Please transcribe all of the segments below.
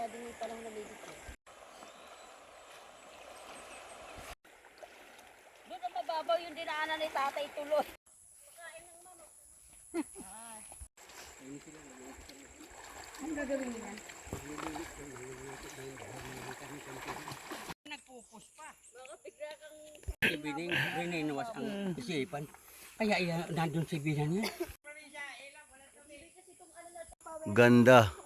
at may dikya din yung panahon na may dikya. Doon ang mababaw yung dinaanan ni tatay tuloy. Ang gagawin niya? Si Bining, bininuwas ang isipan. Kaya nandun si Binan niya. Ganda.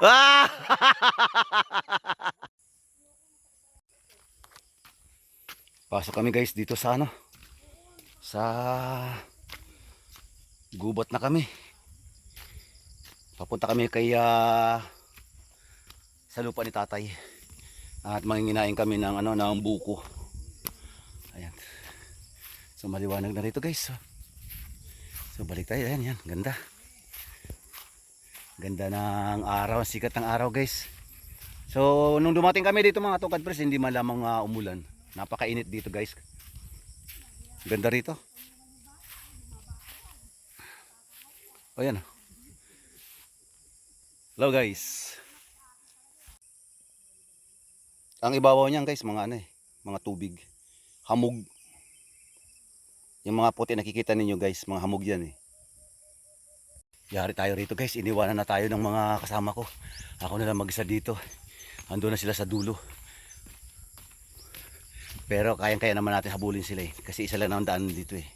Ah! Pasok kami guys dito sa ano? Sa gubat na kami. Papunta kami kay ah, sa lupa ni tatay. At manginginain kami ng ano ng buko. Ayan. So maliwanag na rito guys. So balik tayo. Ayan yan. Ganda. Ganda ng araw, sikat ng araw guys. So nung dumating kami dito mga tukad pres, hindi man lamang ah, umulan. Napakainit dito guys. Ganda rito. O yan. Hello guys. Ang ibabaw niyan guys, mga ano eh, mga tubig. Hamog. Yung mga puti nakikita ninyo guys, mga hamog yan eh. Yari tayo rito guys, iniwanan na tayo ng mga kasama ko. Ako na lang mag-isa dito. Ando na sila sa dulo. Pero kayang-kaya naman natin habulin sila eh. Kasi isa lang ang daan dito eh.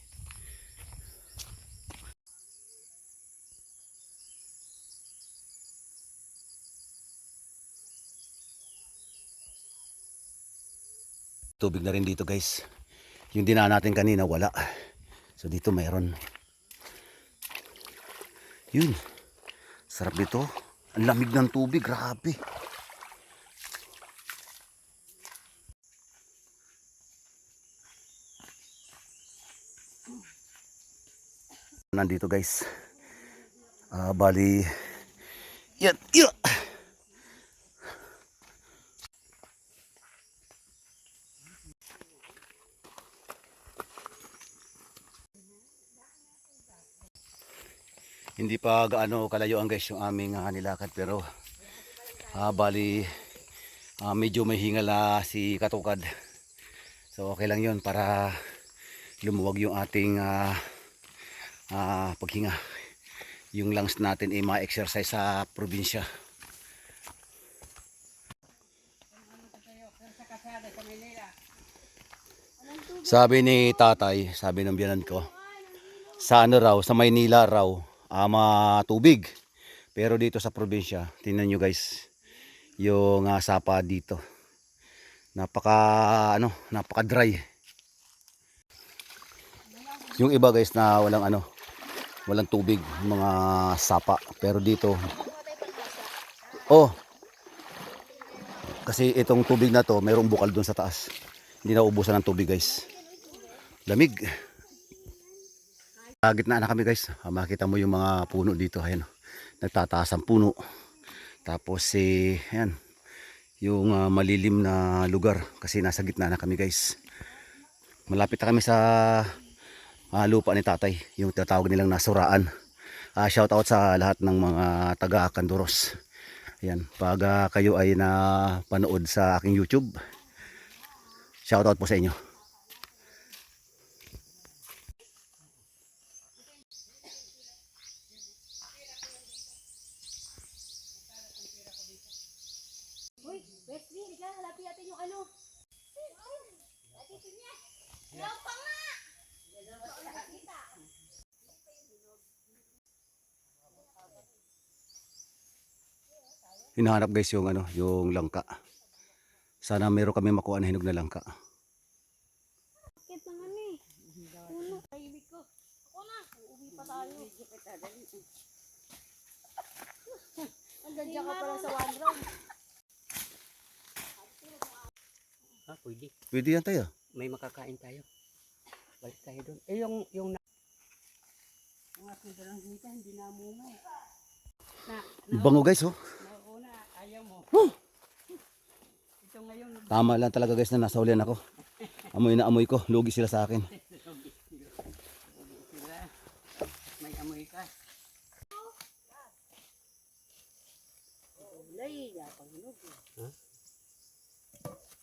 Tubig na rin dito guys. Yung dinaan natin kanina wala. So dito mayroon. Yun. Sarap dito. Ang lamig ng tubig. Grabe. Nandito guys. Ah, bali. Yan. Yan. Hindi pa gaano kalayo ang guys yung aming ah, nilakad pero ah, bali ah, medyo may hingal na si Katukad. So okay lang yun para lumuwag yung ating ah, ah, paghinga. Yung lungs natin ay ma-exercise sa probinsya. Sabi ni tatay, sabi ng biyanan ko, sa ano raw, sa Maynila raw, ama tubig. Pero dito sa probinsya, tingnan nyo guys, yung ah, sapa dito. Napaka ano, napaka dry. Yung iba guys na walang ano, walang tubig, mga sapa. Pero dito, oh, kasi itong tubig na to, mayroong bukal doon sa taas. Hindi na ubusan ng tubig guys. Lamig. Sa gitna na kami guys. Ah, Makita mo yung mga puno dito. Ayan. oh. Nagtataas ang puno. Tapos eh, ayan. Yung ah, malilim na lugar. Kasi nasa gitna na kami guys. Malapit na kami sa ah, lupa ni tatay. Yung tinatawag nilang nasuraan. Ah, shout out sa lahat ng mga taga Kanduros. Ayan. Pag ah, kayo ay na panood sa aking YouTube. Shout out po sa inyo. Hinahanap guys yung ano, yung langka. Sana meron kami makuha na hinog na langka. Bakit ng ano eh? Puno. Tahimik ko. Ako na, uuwi pa tayo. Hanggang dyan ka pala sa one round. Ah, pwede. Pwede yan tayo. May makakain tayo. Balik tayo doon. Eh, yung, yung na... Yung ating dalang hindi. Na, Bango guys oh ayaw mo. Huh. Ito ngayon. Tama lang talaga guys na nasa ulian ako. Amoy na amoy ko. Lugi sila sa akin. Lugi sila. May amoy ka. Ulay, yapang lugi. Eh. Ha?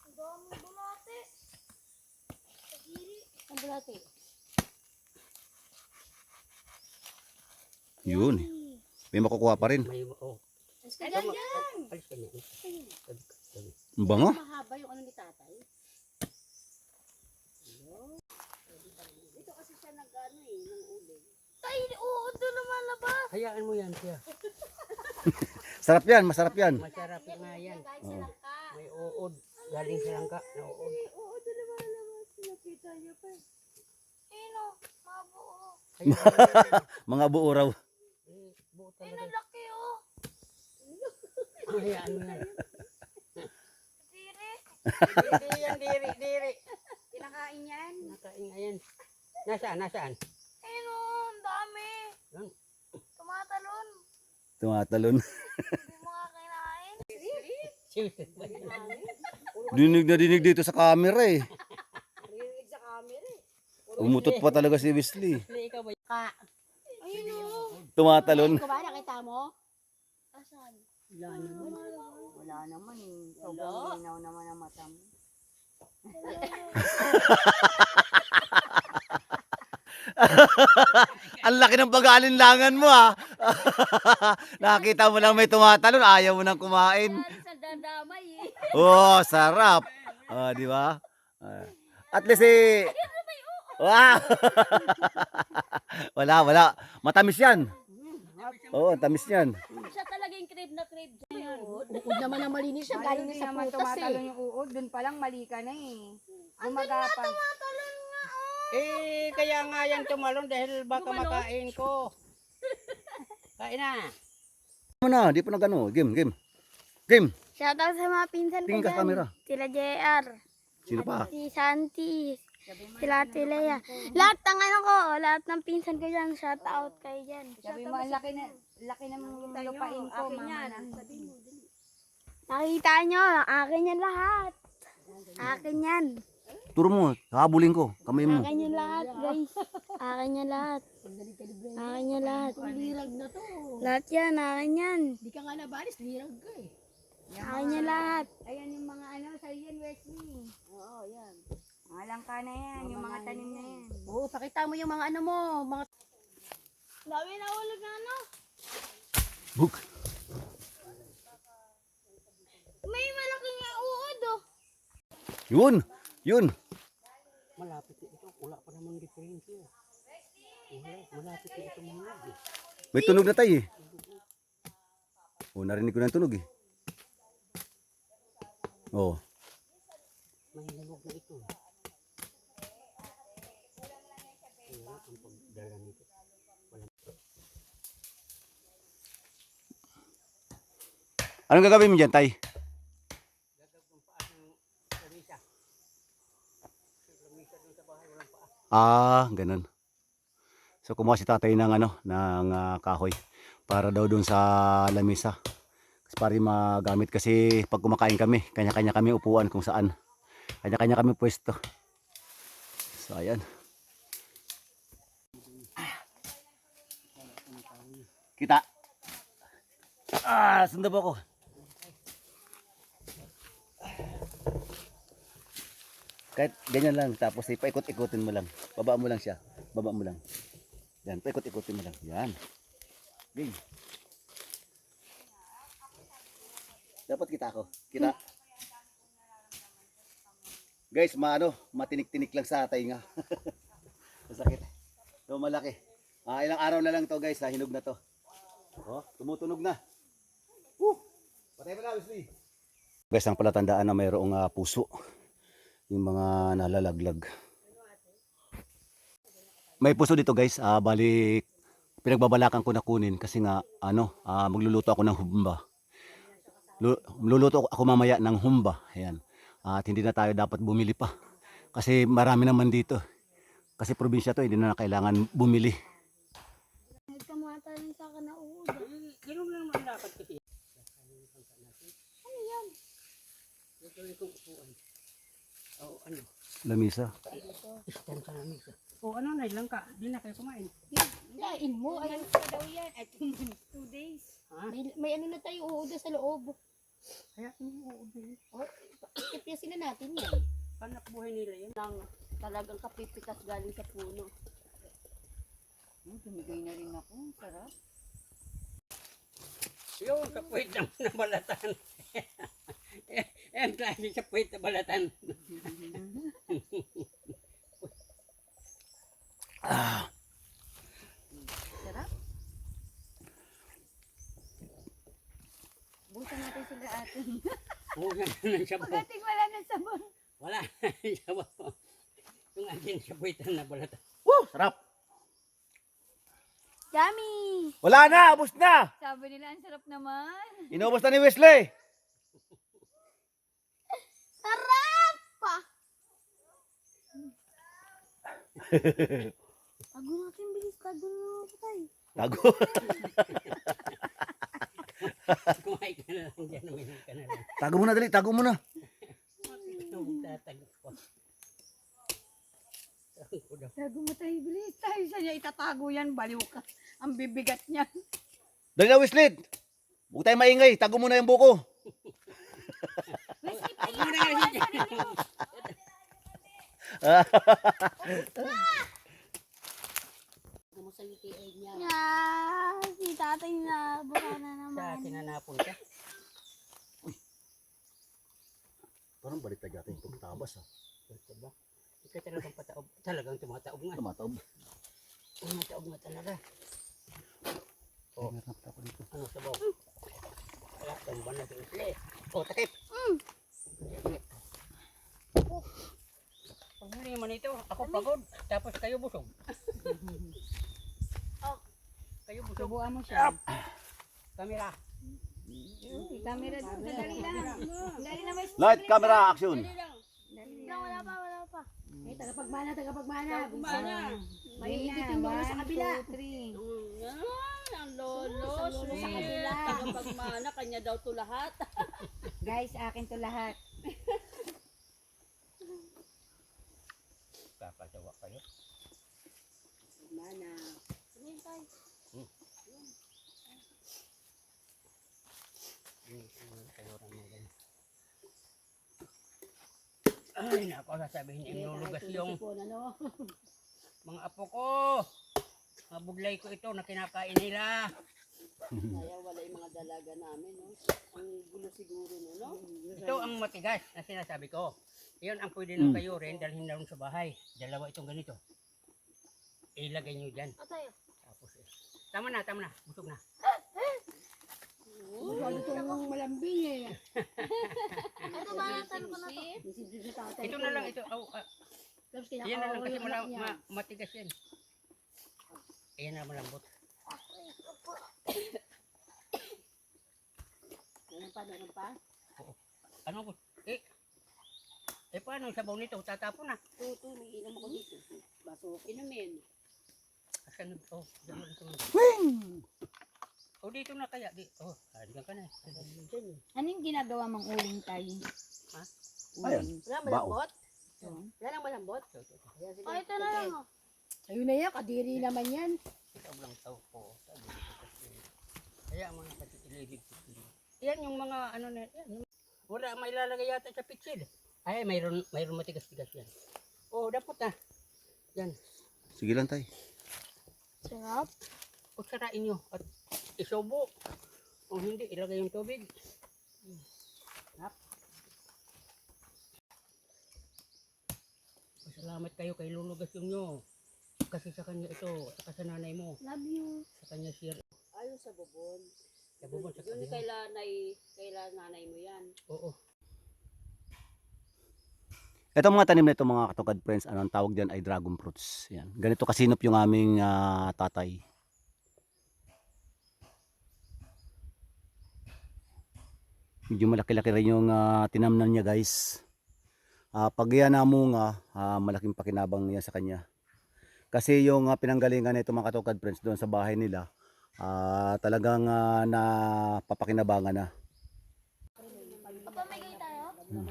Ang dami bulate. Pagiri. Ang bulate. Yun. Eh. May makukuha pa rin. May, oh, Dyan dyan. Alis ka niya. Ang bango. Mahaba yung ano ni tatay. Ito kasi siya nag-ano eh, ng uling. Tay, oo, doon lumalabas. Hayaan mo yan siya. Sarap yan, masarap yan. Masarap nga yan. Langka. May uod. Galing sa langka na uod. Oo, doon lumalabas. Nakita niya pa. Ino, yan. Mga buo raw. Eh, buo Ino, talaga. laki oh. Hayaan mo. Diri. Diri yan, diri, diri. Kinakain yan. Nakain nga yan. Nasaan, nasaan? Ino, ang dami. Yan. Tumatalon. Tumatalon. Hindi mo. Shoot. Dinig na dinig dito sa camera eh. Narinig sa camera eh. Umutot pa talaga si Wesley. Ikaw ba? Ka. Ayun oh. Tumatalon. Ikaw ba, nakita mo? Wala naman. Wala naman eh. Sobrang linaw naman ang mata mo. Ang laki ng pag-aalinlangan mo ah. Nakita mo lang may tumatalon, ayaw mo nang kumain. Eh. Oh, sarap. Ah, di ba? Ah. At least eh. Wow! wala, wala. Matamis yan. Oo, tamis yan. Siya talaga yung crave na crave dyan. Uod naman na malinis siya. Galing na sa naman putas tumatalon eh. yung uod, dun pa lang mali ka na eh. Gumagapang. Tumatalon nga oh. Eh, kaya nga yan tumalon dahil baka makain ko. Kain na. Ano na, di pa nagano. Game, game. Game. Shoutout sa mga pinsan ko Tingin ka sa dyan. camera. Sila JR. Sino pa? Si Santi. Sila Ate Lea. Lahat ng ano ko, lahat ng pinsan ko dyan, shoutout kayo dyan. Sabi mo, ang laki na, laki ng lupain ko, mama yan. na. Nakita nyo, akin yan lahat. Akin yan. Turo mo, habulin ko. Kamay mo. Akin yan lahat, guys. Akin yan lahat. Akin yan lahat. Lirag na to. Lahat yan, akin yan. Hindi ka nga nabalis, lirag ka eh. Akin yan lahat. Ayan yung mga ano, sa'yo yan, Wesley. Oo, yan. Mga langka na yan, yung mga tanim na yan. Oo, pakita mo yung mga ano mo. Mga Dami na ulag na ano. Buk. May malaking uod oh. Yun, yun. Malapit ito. Wala pa namang diferensya. Malapit na ito mga eh. May tunog na tayo eh. Oh, narinig ko na yung tunog eh. Oh. May hinog na ito. Nito. Anong gagawin mo dyan, tay? Ah, ganun. So kumuha si tatay ng ano, ng ah, kahoy para daw doon sa lamisa. Kasi para magamit kasi pag kumakain kami, kanya-kanya kami upuan kung saan. Kanya-kanya kami pwesto. So ayan. Kita. Ah, sundab ako. Kahit ganyan lang, tapos eh, paikot-ikotin mo lang. Baba mo lang siya. Baba mo lang. Yan, paikot-ikotin mo lang. Yan. Ging. Dapat kita ako. Kita. Guys, maano, matinik-tinik lang sa atay nga. Masakit. So, malaki. Ah, ilang araw na lang to guys, ha? hinog na to. Oh, tumutunog na. Woo! Patay mo na, Wesley. Guys, ang palatandaan na mayroong ah, puso yung mga nalalaglag. May puso dito guys, ah bali pinagbabalakan ko na kunin kasi nga ano, ah, magluluto ako ng humba. Lu- Luluto ako mamaya ng humba. Ayan. At hindi na tayo dapat bumili pa. Kasi marami naman dito. Kasi probinsya to, hindi na kailangan bumili. Nagkamatalon sa akin na uod. Eh, Ganun lang naman dapat kasi. Ano yan? Gagawin kong upuan. Oo, ano? Lamisa. Stand sa lamig. O ano na, ilang ka? Di na kayo kumain. Lain mo. Ay, daw yan, at two days. Ha? may, may ano na tayo uod sa loob. Kaya hindi mo uubuhin. Ipiyasin na natin yan. Panak buhay nila yan. Lang. Talagang kapipitas galing sa puno. Hmm, tumigay na rin ako. Sarap. Yung sa puwit ng nabalatan. ang klase sa puwit na balatan. Sarap. Buta natin sila atin. Huwag na ng sabaw. Pagdating wala na sabon. Wala. sabaw. Yung atin sa puwit na nabalatan. Woo! Sarap! Yummy! Wala na! Abos na! Sabi nila, ang sarap naman. Inubos na ni Wesley! Sarap pa! Tago natin, bilis. Tago na tayo. Tago. Kumain ka na lang dyan. Uminom ka na lang. tago mo na dali, tago mo na. Magtatago ko. Tago mo tayo, bilis. Tayo sa niya itatago yan. Baliw ka. Ang bibigat niya. Dali na Wesley! Huwag tayo maingay, tago mo na yung buko. Ako na nga rin dyan. Ano mo sa UTA niya? Si tatay na baka na Sa naman. tinanapon ka. Parang balik tayo natin itong tabas ha. Ito ba? Ikaw talagang pataob. Talagang tumataob nga. Tumataob. Tumataob nga talaga. Oh. Ano sabaw? Wala kang ba na sa Oh, takip. Oh. Pag huli man ito, ako pagod. Tapos kayo busog. oh. Kayo busog. Subuan mo siya. Kamera. Uy, camera doon. Dali lang. Dali na may Light, camera, action! Dali Wala, wala pa, wala pa. Eh, tagapagmana, tagapagmana. Tagapagmana. Yung yung dulo dulo sa kabila. Ah, ang lolo. Sweet. kabila. Tagapagmana, kanya daw to lahat. Guys, akin to lahat. Kakatawa kayo. Mana. Hmm, hmm, rin mga ganyan. Ay, nako, sasabihin niya, inulugas yung ano? mga apo ko. Mga budlay ko ito na kinakain nila. Kaya wala yung mga dalaga namin, no? Ang gulo siguro, no? no? Ito ang matigas na sinasabi ko. Iyon ang pwede nung kayo rin dalhin na rin sa bahay. Dalawa itong ganito. Ilagay nyo dyan. O tayo. Tapos eh. Tama na, tama na. Busog na. Masyado itong malambing eh. Ito balatan ko na to. Ito na lang ito. Oh, ah, yan na lang kasi mala, ma, matigas yan. Ayan na malambot. Meron pa, meron pa. Ano ko? Eh, eh paano ang sabaw nito? Tatapon na. Ito, ito, may inom ako dito. Baso, inumin. Asan? Oh, dito dito. Oh, dito na kaya. Di, oh, halikan ka na. Anong ginagawa mong uling tayo? Ha? Ayan. Wala malambot? Wala nang malambot? Ito, ito, ito. O, ito na lang. oh. Ayun na yan, kadiri naman yan. Ikaw lang tao ko. Kaya mga patitilibig ko. Yan yung mga ano na yan. Wala, may lalagay yata sa pitsil. Ay, mayroon, mayroon matigas-tigas yan. Oh, dapat na. Yan. Sige lang tayo. Sarap. O sarain nyo at isubo. O hindi, ilagay yung tubig. Hap. Salamat kayo kay lulugas yung nyo. Kasi sa kanya ito, saka sa nanay mo. Love you. Sa kanya share. Ayun sa bubon. Sa bubon, sa Yun kanya. kay nanay, kay nanay mo yan. Oo. Ito mga tanim na ito mga katugad friends, ano ang tawag diyan ay dragon fruits. Yan. Ganito kasinop yung aming ah, tatay. Medyo malaki-laki rin yung ah, tinamnan niya guys. Ah, pag yan namunga, ah, malaking pakinabang niya sa kanya. Kasi yung ah, pinanggalingan nito mga katugad friends doon sa bahay nila, uh, talagang uh, napapakinabangan na. Papa, may tayo? Hmm.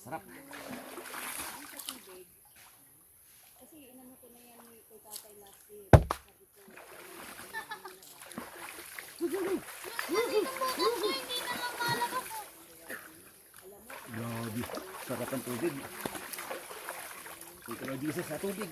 Sarap. Kasi inano ko na yan ni kay tatay last year. Sabi ko, Grabe, sarap ang tubig. Dito na Jesus sa tubig.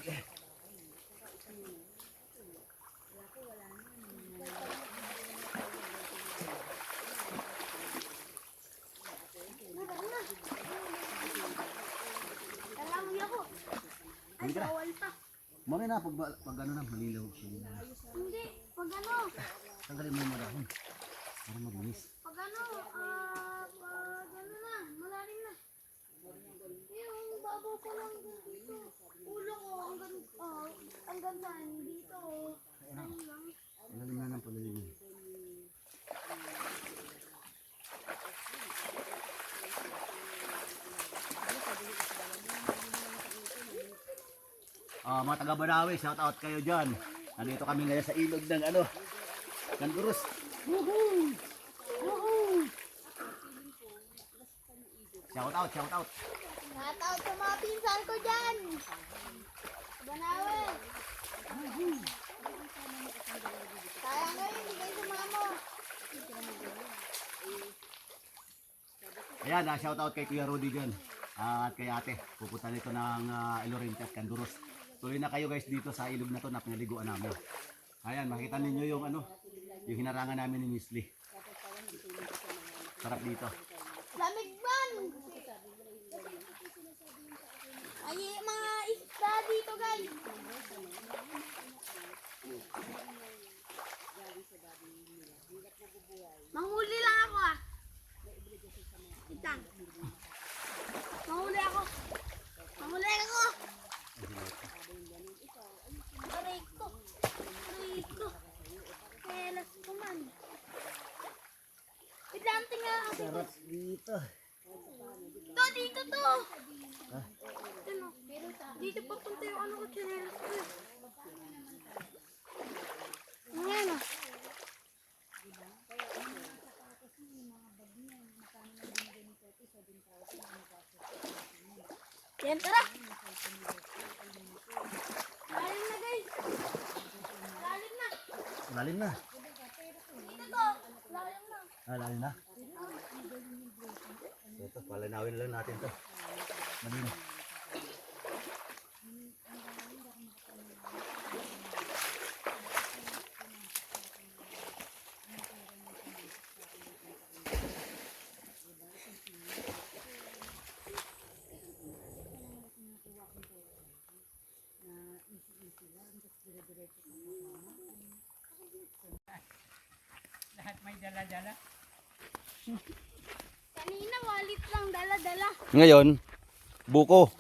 Ay, Hindi bawal pa. Mamaya na, pag, pag ano na, malinaw siya. Hindi. Pag ano, Tanggalin mo yung marahon. Para mabinis. pag ano, ah, pag ano na, malalim na. Yung babaw ko lang dito. Ulo ko hanggang, ah, hanggang saan dito. Ano lang. Palalim. Ah, mga taga Banawi, shout out kayo diyan. Nandito kami ngayon sa ilog ng ano, ng Gurus. Woohoo! Woohoo! Shout out, shout out. Shoutout sa mga pinsan ko dyan. Banawe. Sayang kayo, hindi kayo sumamo. Ayan, na shout out kay Kuya Rudy diyan. at kay ate, pupunta nito ng uh, Elorente at Canduros. Tuloy na kayo guys dito sa ilog na to na pinaliguan namin. Ayan, makita ninyo yung ano, yung hinarangan namin ni Miss Lee. Sarap dito. Lamig man. Ay, mga isda dito guys. Manghuli lang ako ah. Itang. Manghuli ako. Manghuli ako. Aray ko. Aray ko. Kelas ko man. Ako. Sarap dito. To, dito to. Ito no. Dito papunta yung ano ko, chinelas ko. Ayan o. Yan, tara. Lalim na guys. Lalim na. Lalim na. Dito to. Lalim na. Ah, lalim na. Ito, palanawin lang natin to. Malino. Dala-dala. Kanina walit lang dala-dala. Ngayon, buko.